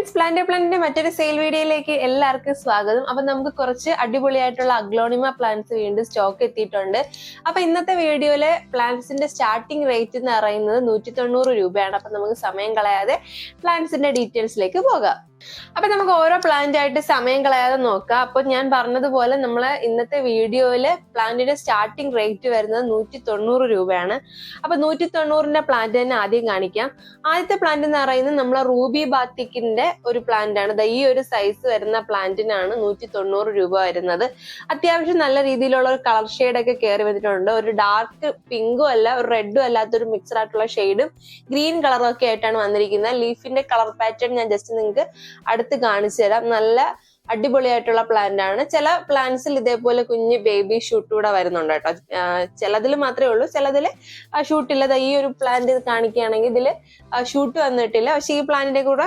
Friends plant പ്ലാന്റിന്റെ മറ്റൊരു sale വീഡിയോയിലേക്ക് എല്ലാവർക്കും സ്വാഗതം. അപ്പൊ നമുക്ക് കുറച്ച് അടിപൊളിയായിട്ടുള്ള അഗ്ലോണിമ പ്ലാന്റ്സ് വീണ്ടും സ്റ്റോക്ക് എത്തിയിട്ടുണ്ട്. അപ്പൊ ഇന്നത്തെ വീഡിയോയിലെ പ്ലാന്റ്സിന്റെ സ്റ്റാർട്ടിംഗ് റേറ്റ് എന്ന് പറയുന്നത് നൂറ്റി തൊണ്ണൂറ് രൂപയാണ്. അപ്പൊ നമുക്ക് സമയം കളയാതെ പ്ലാന്റ്സിന്റെ ഡീറ്റെയിൽസിലേക്ക് പോകാം. അപ്പൊ നമുക്ക് ഓരോ പ്ലാന്റ് ആയിട്ട് സമയം കളയാതെ നോക്കാം. അപ്പൊ ഞാൻ പറഞ്ഞതുപോലെ നമ്മൾ ഇന്നത്തെ വീഡിയോയിൽ പ്ലാന്റിന്റെ സ്റ്റാർട്ടിംഗ് റേറ്റ് വരുന്നത് നൂറ്റി തൊണ്ണൂറ് രൂപയാണ്. അപ്പൊ നൂറ്റി തൊണ്ണൂറിന്റെ പ്ലാന്റ് തന്നെ ആദ്യം കാണിക്കാം. ആദ്യത്തെ പ്ലാന്റ് എന്ന് പറയുന്നത് നമ്മളെ റൂബി ബാത്തിക്കിന്റെ ഒരു പ്ലാന്റ് ആണ്. ഈ ഒരു സൈസ് വരുന്ന പ്ലാന്റിനാണ് നൂറ്റി തൊണ്ണൂറ് രൂപ വരുന്നത്. അത്യാവശ്യം നല്ല രീതിയിലുള്ള ഒരു കളർ ഷെയ്ഡ് ഒക്കെ കയറി വന്നിട്ടുണ്ട്. ഒരു ഡാർക്ക് പിങ്കും അല്ല ഒരു റെഡും അല്ലാത്തൊരു മിക്സ്ഡ് ആയിട്ടുള്ള ഷെയ്ഡും ഗ്രീൻ കളറും ഒക്കെ ആയിട്ടാണ് വന്നിരിക്കുന്നത്. ലീഫിന്റെ കളർ പാറ്റേൺ ഞാൻ ജസ്റ്റ് നിങ്ങൾക്ക് അടുത്ത് കാണിച്ചു തരാം. നല്ല അടിപൊളിയായിട്ടുള്ള പ്ലാന്റ് ആണ്. ചില പ്ലാന്റ്സിൽ ഇതേപോലെ കുഞ്ഞ് ബേബി ഷൂട്ട് കൂടെ വരുന്നുണ്ട് കേട്ടോ. ചിലതിൽ മാത്രമേ ഉള്ളൂ. ചിലതിൽ ഷൂട്ട് ഇല്ല ദാ ഈ ഒരു പ്ലാന്റ് കാണിക്കുകയാണെങ്കിൽ ഇതിൽ ഷൂട്ട് വന്നിട്ടില്ല. പക്ഷെ ഈ പ്ലാന്റിന്റെ കൂടെ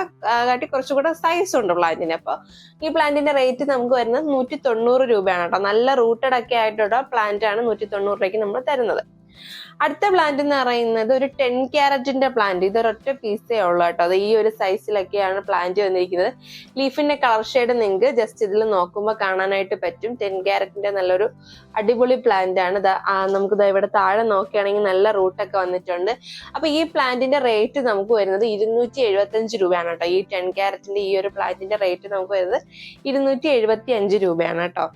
കാട്ടി കുറച്ചുകൂടെ സൈസ് ഉണ്ട് പ്ലാന്റിന് അപ്പോൾ ഈ പ്ലാന്റിന്റെ റേറ്റ് നമുക്ക് വരുന്നത് നൂറ്റി തൊണ്ണൂറ് രൂപയാണ് കേട്ടോ. നല്ല റൂട്ടഡ് ഒക്കെ ആയിട്ടുള്ള പ്ലാന്റ് ആണ് നൂറ്റി തൊണ്ണൂറ് രൂപയ്ക്ക് നമ്മൾ തരുന്നത്. അടുത്ത പ്ലാന്റ് എന്ന് പറയുന്നത് ഒരു ടെൻ ക്യാരറ്റിന്റെ പ്ലാന്റ് ഇത് ഒരൊറ്റ പീസേ ഉള്ളൂ കേട്ടോ. അത് ഈ ഒരു സൈസിലൊക്കെയാണ് പ്ലാന്റ് വന്നിരിക്കുന്നത്. ലീഫിന്റെ കളർ ഷെയ്ഡ് നിങ്ങൾക്ക് ജസ്റ്റ് ഇതിൽ നോക്കുമ്പോൾ കാണാനായിട്ട് പറ്റും. ടെൻ ക്യാരറ്റിന്റെ നല്ലൊരു അടിപൊളി പ്ലാന്റ് ആണ്. നമുക്ക് ഇവിടെ താഴെ നോക്കുകയാണെങ്കിൽ നല്ല റൂട്ടൊക്കെ വന്നിട്ടുണ്ട്. അപ്പൊ ഈ പ്ലാന്റിന്റെ റേറ്റ് നമുക്ക് വരുന്നത് ഇരുന്നൂറ്റി എഴുപത്തി അഞ്ച് രൂപയാണ് കേട്ടോ. ഈ ടെൻ ക്യാരറ്റിന്റെ ഈ ഒരു പ്ലാന്റിന്റെ റേറ്റ് നമുക്ക് വരുന്നത് ഇരുന്നൂറ്റി എഴുപത്തി അഞ്ച് രൂപയാണ് കേട്ടോ.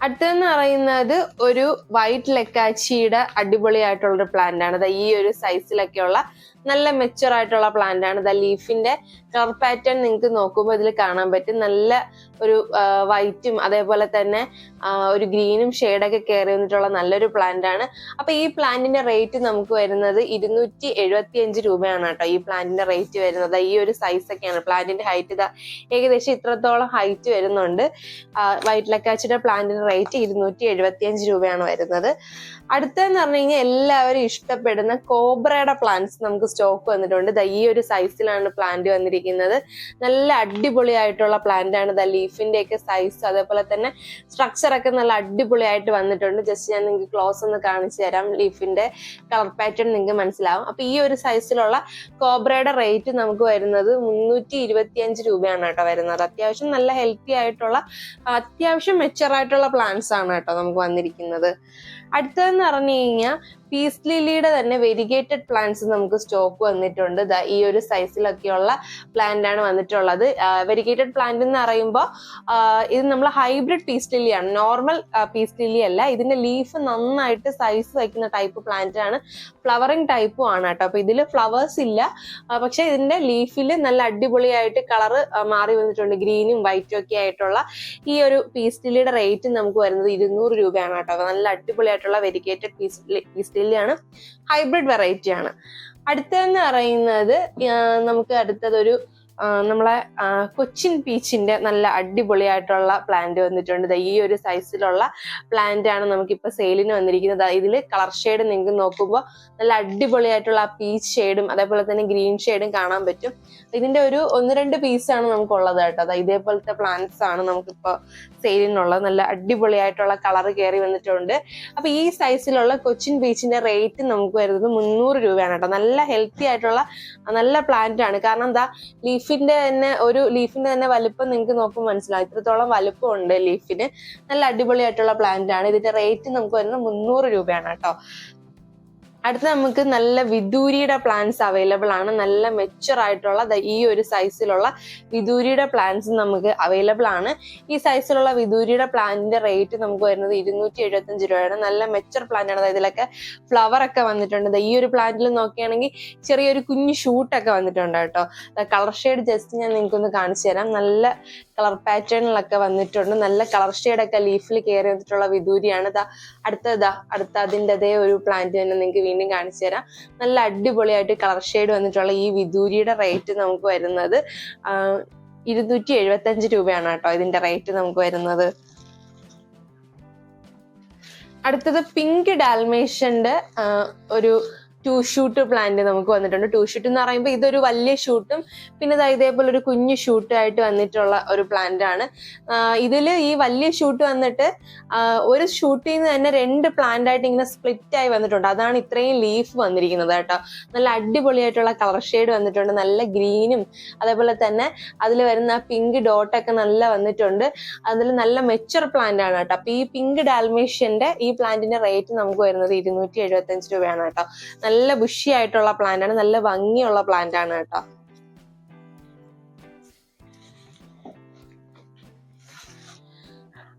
അടുത്തതെന്ന് പറയുന്നത് ഒരു വൈറ്റ് ലെക്കാച്ചിയുടെ അടിപൊളിയായിട്ടുള്ള ഒരു പ്ലാന്റ് ആണ് ഈ ഒരു സൈസിലൊക്കെയുള്ള നല്ല മെച്ചുർ ആയിട്ടുള്ള പ്ലാന്റ് ആണ്. ദാ ലീഫിന്റെ കളർ പാറ്റേൺ നിങ്ങൾക്ക് നോക്കുമ്പോൾ ഇതിൽ കാണാൻ പറ്റും. നല്ല ഒരു വൈറ്റും അതേപോലെ തന്നെ ഒരു ഗ്രീനും ഷെയ്ഡൊക്കെ കയറി വന്നിട്ടുള്ള നല്ലൊരു പ്ലാന്റ് ആണ്. അപ്പൊ ഈ പ്ലാന്റിന്റെ റേറ്റ് നമുക്ക് വരുന്നത് ഇരുന്നൂറ്റി എഴുപത്തി അഞ്ച് രൂപയാണ് കേട്ടോ ഈ പ്ലാന്റിന്റെ റേറ്റ് വരുന്നത്. ഈ ഒരു സൈസ് ഒക്കെയാണ്. പ്ലാന്റിന്റെ ഹൈറ്റ് ഇതാ ഏകദേശം ഇത്രത്തോളം ഹൈറ്റ് വരുന്നുണ്ട്. വൈറ്റ് ലക്കാച്ചിയുടെ പ്ലാന്റിന്റെ റേറ്റ് ഇരുന്നൂറ്റി എഴുപത്തി അഞ്ച് രൂപയാണ് വരുന്നത്. അടുത്തതെന്ന് പറഞ്ഞു കഴിഞ്ഞാൽ എല്ലാവരും ഇഷ്ടപ്പെടുന്ന കോബ്രയുടെ പ്ലാന്റ്സ് നമുക്ക് സ്റ്റോക്ക് വന്നിട്ടുണ്ട്. ദാ ഈ ഒരു സൈസിലാണ് പ്ലാന്റ് വന്നിരിക്കുന്നത്. നല്ല അടിപൊളിയായിട്ടുള്ള പ്ലാന്റ് ആണ്. ദ ലീഫിന്റെ ഒക്കെ സൈസ് അതേപോലെ തന്നെ സ്ട്രക്ചർ ഒക്കെ നല്ല അടിപൊളിയായിട്ട് വന്നിട്ടുണ്ട്. ജസ്റ്റ് ഞാൻ നിങ്ങൾക്ക് ക്ലോസ് ഒന്ന് കാണിച്ചു തരാം ലീഫിന്റെ കളർ പാറ്റേൺ നിങ്ങൾക്ക് മനസ്സിലാവും. അപ്പൊ ഈ ഒരു സൈസിലുള്ള കോബ്രയുടെ റേറ്റ് നമുക്ക് വരുന്നത് മുന്നൂറ്റി ഇരുപത്തി അഞ്ച് രൂപയാണ് കേട്ടോ വരുന്നത്. അത്യാവശ്യം നല്ല ഹെൽത്തി ആയിട്ടുള്ള അത്യാവശ്യം മെച്ചർ ആയിട്ടുള്ള പ്ലാന്റ്സ് ആണ് കേട്ടോ നമുക്ക് വന്നിരിക്കുന്നത്. അടുത്തതെന്ന് പറഞ്ഞു കഴിഞ്ഞാൽ പീസ് ലില്ലിയുടെ തന്നെ വെരിഗേറ്റഡ് പ്ലാന്റ്സ് നമുക്ക് സ്റ്റോക്ക് വന്നിട്ടുണ്ട്. ഈ ഒരു സൈസിലൊക്കെയുള്ള പ്ലാന്റ് ആണ് വന്നിട്ടുള്ളത്. വെരിഗേറ്റഡ് പ്ലാന്റ് എന്ന് പറയുമ്പോൾ ഇത് നമ്മൾ ഹൈബ്രിഡ് പീസ് ലില്ലിയാണ് നോർമൽ പീസ് ലില്ലി അല്ല. ഇതിന്റെ ലീഫ് നന്നായിട്ട് സൈസ് വയ്ക്കുന്ന ടൈപ്പ് പ്ലാന്റ് ആണ്. ഫ്ലവറിങ് ടൈപ്പും ആണ് കേട്ടോ. അപ്പൊ ഇതിൽ ഫ്ലവേഴ്സ് ഇല്ല. പക്ഷെ ഇതിന്റെ ലീഫിൽ നല്ല അടിപൊളിയായിട്ട് കളറ് മാറി വന്നിട്ടുണ്ട്. ഗ്രീനും വൈറ്റും ഒക്കെ ആയിട്ടുള്ള ഈ ഒരു പീസ് ലില്ലിയുടെ റേറ്റ് നമുക്ക് വരുന്നത് ഇരുന്നൂറ് രൂപയാണ് കേട്ടോ. നല്ല അടിപൊളിയായിട്ടുള്ള വെരിഗേറ്റഡ് പീസ് ലില്ലിയാണ്. ഹൈബ്രിഡ് വെറൈറ്റിയാണ്. അടുത്തതെന്ന് പറയുന്നത് നമുക്ക് അടുത്തതൊരു നമ്മളെ കൊച്ചിൻ പീച്ചിന്റെ നല്ല അടിപൊളിയായിട്ടുള്ള പ്ലാന്റ് വന്നിട്ടുണ്ട്. ഈ ഒരു സൈസിലുള്ള പ്ലാന്റ് ആണ് നമുക്കിപ്പോ സെയിലിന് വന്നിരിക്കുന്നത്. ഇതിൽ കളർ ഷെയ്ഡ് നിങ്ങൾക്ക് നോക്കുമ്പോൾ നല്ല അടിപൊളിയായിട്ടുള്ള ആ പീച്ച് ഷെയ്ഡും അതേപോലെ തന്നെ ഗ്രീൻ ഷെയ്ഡും കാണാൻ പറ്റും. ഇതിന്റെ ഒരു ഒന്ന് രണ്ട് പീസാണ് നമുക്കുള്ളത് കേട്ടോ. അതായത് ഇതേപോലത്തെ പ്ലാന്റ്സ് ആണ് നമുക്കിപ്പോ സെയിലിനുള്ളത് നല്ല അടിപൊളിയായിട്ടുള്ള കളർ കയറി വന്നിട്ടുണ്ട്. അപ്പൊ ഈ സൈസിലുള്ള കൊച്ചിൻ ബീച്ചിന്റെ റേറ്റ് നമുക്ക് വരുന്നത് മുന്നൂറ് രൂപയാണ് കേട്ടോ. നല്ല ഹെൽത്തി ആയിട്ടുള്ള നല്ല പ്ലാന്റ് ആണ്. കാരണം എന്താ ലീഫിന്റെ തന്നെ ഒരു ലീഫിന്റെ തന്നെ വലുപ്പം നിങ്ങൾക്ക് നോക്കുമ്പോൾ മനസ്സിലാവും. ഇത്രത്തോളം വലുപ്പം ഉണ്ട് ലീഫിന്. നല്ല അടിപൊളിയായിട്ടുള്ള പ്ലാന്റ് ആണ്. ഇതിന്റെ റേറ്റ് നമുക്ക് വരുന്നത് മുന്നൂറ് രൂപയാണ് കേട്ടോ. അടുത്ത നമുക്ക് നല്ല വിദൂരിയുടെ പ്ലാന്റ്സ് അവൈലബിൾ ആണ്. നല്ല മെച്ചുവർ ആയിട്ടുള്ള ഈ ഒരു സൈസിലുള്ള വിദൂരിയുടെ പ്ലാന്റ്സ് നമുക്ക് അവൈലബിൾ ആണ്. ഈ സൈസിലുള്ള വിദൂരിയുടെ പ്ലാന്റിന്റെ റേറ്റ് നമുക്ക് വരുന്നത് ഇരുന്നൂറ്റി എഴുപത്തഞ്ച് രൂപയാണ്. നല്ല മെച്ചർ പ്ലാന്റ് ആണ്. അതായത് ഇതിലൊക്കെ ഫ്ലവർ ഒക്കെ വന്നിട്ടുണ്ട്. ഈ ഒരു പ്ലാന്റിൽ നോക്കുകയാണെങ്കിൽ ചെറിയൊരു കുഞ്ഞു ഷൂട്ടൊക്കെ വന്നിട്ടുണ്ട് കേട്ടോ. കളർ ഷെയ്ഡ് ജസ്റ്റ് ഞാൻ നിങ്ങൾക്കൊന്ന് കാണിച്ചു തരാം. നല്ല കളർ പാറ്റേണിലൊക്കെ വന്നിട്ടുണ്ട്. നല്ല കളർ ഷെയ്ഡ് ഒക്കെ ലീഫിൽ കയറി വന്നിട്ടുള്ള വിദൂരിയാണ്. ദാ അടുത്തതാ അടുത്ത അതിന്റെ അതേ ഒരു പ്ലാന്റ് തന്നെ നിങ്ങൾക്ക് വീണ്ടും കാണിച്ചു തരാം. നല്ല അടിപൊളിയായിട്ട് കളർ ഷെയ്ഡ് വന്നിട്ടുള്ള ഈ വിദൂരിയുടെ റേറ്റ് നമുക്ക് വരുന്നത് ഇരുന്നൂറ്റി എഴുപത്തി അഞ്ച് രൂപയാണ് കേട്ടോ ഇതിന്റെ റേറ്റ് നമുക്ക് വരുന്നത്. അടുത്തത് പിങ്ക് ഡാൽമേഷന്റെ ഒരു ടു ഷൂട്ട് പ്ലാന്റ് നമുക്ക് വന്നിട്ടുണ്ട്. ടു ഷൂട്ട് എന്ന് പറയുമ്പോൾ ഇതൊരു വലിയ ഷൂട്ടും പിന്നെ ഇതേപോലെ ഒരു കുഞ്ഞു ഷൂട്ടായിട്ട് വന്നിട്ടുള്ള ഒരു പ്ലാന്റ് ആണ്. ഇതിൽ ഈ വലിയ ഷൂട്ട് വന്നിട്ട് ഒരു ഷൂട്ടിൽ നിന്ന് തന്നെ രണ്ട് പ്ലാന്റ് ആയിട്ട് ഇങ്ങനെ സ്പ്ലിറ്റ് ആയി വന്നിട്ടുണ്ട്. അതാണ് ഇത്രയും ലീഫ് വന്നിരിക്കുന്നത് കേട്ടോ. നല്ല അടിപൊളിയായിട്ടുള്ള കളർ ഷെയ്ഡ് വന്നിട്ടുണ്ട്. നല്ല ഗ്രീനും അതേപോലെ തന്നെ അതിൽ വരുന്ന പിങ്ക് ഡോട്ടൊക്കെ നല്ല വന്നിട്ടുണ്ട്. അതിൽ നല്ല മെച്ചർ പ്ലാന്റ് ആണ് കേട്ടോ. അപ്പൊ ഈ പിങ്ക് ഡാൽമേഷ്യന്റെ ഈ പ്ലാന്റിന്റെ റേറ്റ് നമുക്ക് വരുന്നത് ഇരുന്നൂറ്റി എഴുപത്തി അഞ്ച് രൂപയാണ് കേട്ടോ. നല്ല ബുഷി ആയിട്ടുള്ള പ്ലാന്റ് ആണ്. നല്ല ഭംഗിയുള്ള പ്ലാന്റ് ആണ് കേട്ടോ.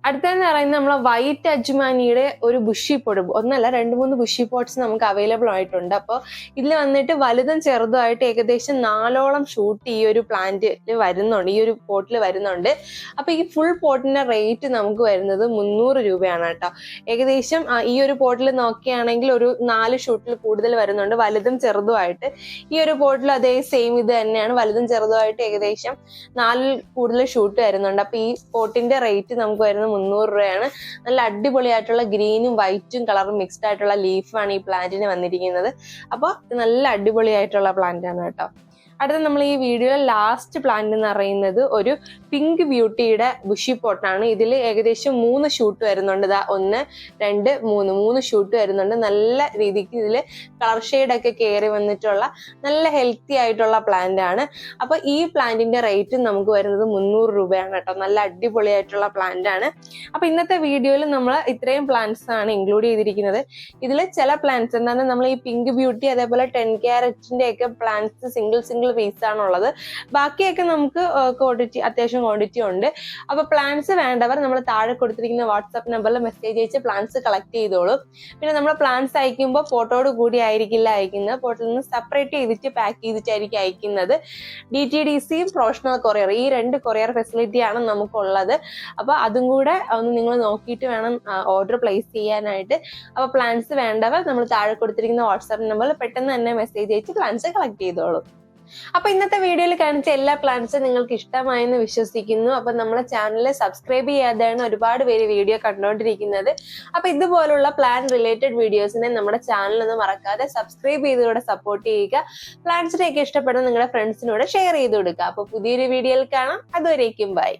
അടുത്തതെന്ന് പറയുന്നത് നമ്മളെ വൈറ്റ് അജ്മാനിയുടെ ഒരു ബുഷി പൊടി ഒന്നല്ല രണ്ട് മൂന്ന് ബുഷി പോട്ട്സ് നമുക്ക് അവൈലബിൾ ആയിട്ടുണ്ട്. അപ്പോൾ ഇതിൽ വന്നിട്ട് വലുതും ചെറുതുമായിട്ട് ഏകദേശം നാലോളം ഷൂട്ട് ഈ ഒരു പ്ലാന്റിൽ വരുന്നുണ്ട് ഈ ഒരു പോട്ടിൽ വരുന്നുണ്ട്. അപ്പോൾ ഈ ഫുൾ പോട്ടിന്റെ റേറ്റ് നമുക്ക് വരുന്നത് മുന്നൂറ് രൂപയാണ് കേട്ടോ. ഏകദേശം ഈ ഒരു പോട്ടിൽ നോക്കുകയാണെങ്കിൽ ഒരു നാല് ഷൂട്ടിൽ കൂടുതൽ വരുന്നുണ്ട് വലുതും ചെറുതുമായിട്ട്. ഈ ഒരു പോട്ടിൽ അതേ സെയിം ഇത് തന്നെയാണ് വലുതും ചെറുതുമായിട്ട് ഏകദേശം നാലിൽ കൂടുതൽ ഷൂട്ട് വരുന്നുണ്ട്. അപ്പോൾ ഈ പോട്ടിന്റെ റേറ്റ് നമുക്ക് വരുന്നത് മുന്നൂറ് രൂപയാണ്. നല്ല അടിപൊളിയായിട്ടുള്ള ഗ്രീനും വൈറ്റും കളറും മിക്സ്ഡ് ആയിട്ടുള്ള ലീഫാണ് ഈ പ്ലാന്റിന് വന്നിരിക്കുന്നത്. അപ്പോൾ നല്ല അടിപൊളിയായിട്ടുള്ള പ്ലാന്റ് ആണ് കേട്ടോ. അടുത്ത നമ്മൾ ഈ വീഡിയോയിലെ ലാസ്റ്റ് പ്ലാന്റ് എന്ന് പറയുന്നത് ഒരു പിങ്ക് ബ്യൂട്ടിയുടെ ബുഷി പോട്ടാണ് ഇതിൽ ഏകദേശം മൂന്ന് ഷൂട്ട് വരുന്നുണ്ട്. ഇതാ ഒന്ന് രണ്ട് മൂന്ന്. മൂന്ന് ഷൂട്ട് വരുന്നുണ്ട്. നല്ല രീതിക്ക് ഇതിൽ കളർ ഒക്കെ കയറി വന്നിട്ടുള്ള നല്ല ഹെൽത്തി ആയിട്ടുള്ള പ്ലാന്റ് ആണ്. അപ്പൊ ഈ പ്ലാന്റിന്റെ റേറ്റ് നമുക്ക് വരുന്നത് മുന്നൂറ് രൂപയാണ് കേട്ടോ. നല്ല അടിപൊളിയായിട്ടുള്ള പ്ലാന്റ് ആണ്. അപ്പൊ ഇന്നത്തെ വീഡിയോയിൽ നമ്മൾ ഇത്രയും പ്ലാന്റ്സ് ആണ് ഇൻക്ലൂഡ് ചെയ്തിരിക്കുന്നത്. ഇതിൽ ചില പ്ലാന്റ്സ് എന്താണ് നമ്മൾ ഈ പിങ്ക് ബ്യൂട്ടി അതേപോലെ ടെൻ ക്യാരറ്റിന്റെ ഒക്കെ പ്ലാന്റ്സ് സിംഗിൾ സിംഗിൾ പീസ് ആണുള്ളത്. ബാക്കിയൊക്കെ നമുക്ക് ക്വാണ്ടിറ്റി അത്യാവശ്യം ക്വാണ്ടിറ്റി ഉണ്ട്. അപ്പൊ പ്ലാന്റ്സ് വേണ്ടവർ നമ്മൾ താഴെ കൊടുത്തിരിക്കുന്ന വാട്സ്ആപ്പ് നമ്പറിൽ മെസ്സേജ് അയച്ച് പ്ലാന്റ്സ് കളക്ട് ചെയ്തോളൂ. പിന്നെ നമ്മൾ പ്ലാന്റ്സ് അയക്കുമ്പോൾ ഫോട്ടോയോട് കൂടി ആയിരിക്കില്ല അയക്കുന്നത്. ഫോട്ടോയിൽ നിന്ന് സെപ്പറേറ്റ് ചെയ്തിട്ട് പാക്ക് ചെയ്തിട്ടായിരിക്കും അയക്കുന്നത്. ഡി ടി ഡി സിയും പ്രൊഫഷണൽ കൊറിയർ ഈ രണ്ട് കൊറിയർ ഫെസിലിറ്റി ആണ് നമുക്കുള്ളത്. അപ്പോൾ അതും കൂടെ ഒന്ന് നിങ്ങൾ നോക്കിയിട്ട് വേണം ഓർഡർ പ്ലേസ് ചെയ്യാനായിട്ട്. അപ്പോൾ പ്ലാൻസ് വേണ്ടവർ നമ്മൾ താഴെ കൊടുത്തിരിക്കുന്ന വാട്സാപ്പ് നമ്പറിൽ പെട്ടെന്ന് തന്നെ മെസ്സേജ് അയച്ച് പ്ലാൻസ് കളക്ട് ചെയ്തോളൂ. അപ്പൊ ഇന്നത്തെ വീഡിയോയിൽ കാണിച്ച എല്ലാ പ്ലാന്റ്സും നിങ്ങൾക്ക് ഇഷ്ടമായെന്ന് വിശ്വസിക്കുന്നു. അപ്പൊ നമ്മളെ ചാനൽ സബ്സ്ക്രൈബ് ചെയ്യാതെയാണ് ഒരുപാട് പേര് വീഡിയോ കണ്ടുകൊണ്ടിരിക്കുന്നത് അപ്പൊ ഇതുപോലുള്ള പ്ലാൻ റിലേറ്റഡ് വീഡിയോസിനെ നമ്മുടെ ചാനൽ ഒന്ന് മറക്കാതെ സബ്സ്ക്രൈബ് ചെയ്തുകൂടെ സപ്പോർട്ട് ചെയ്യുക. പ്ലാന്റ്സിനെയൊക്കെ ഇഷ്ടപ്പെടുന്ന നിങ്ങളുടെ ഫ്രണ്ട്സിനോട് ഷെയർ ചെയ്ത് കൊടുക്കുക. അപ്പൊ പുതിയൊരു വീഡിയോയിൽ കാണാം. അതുവരേക്കും ബൈ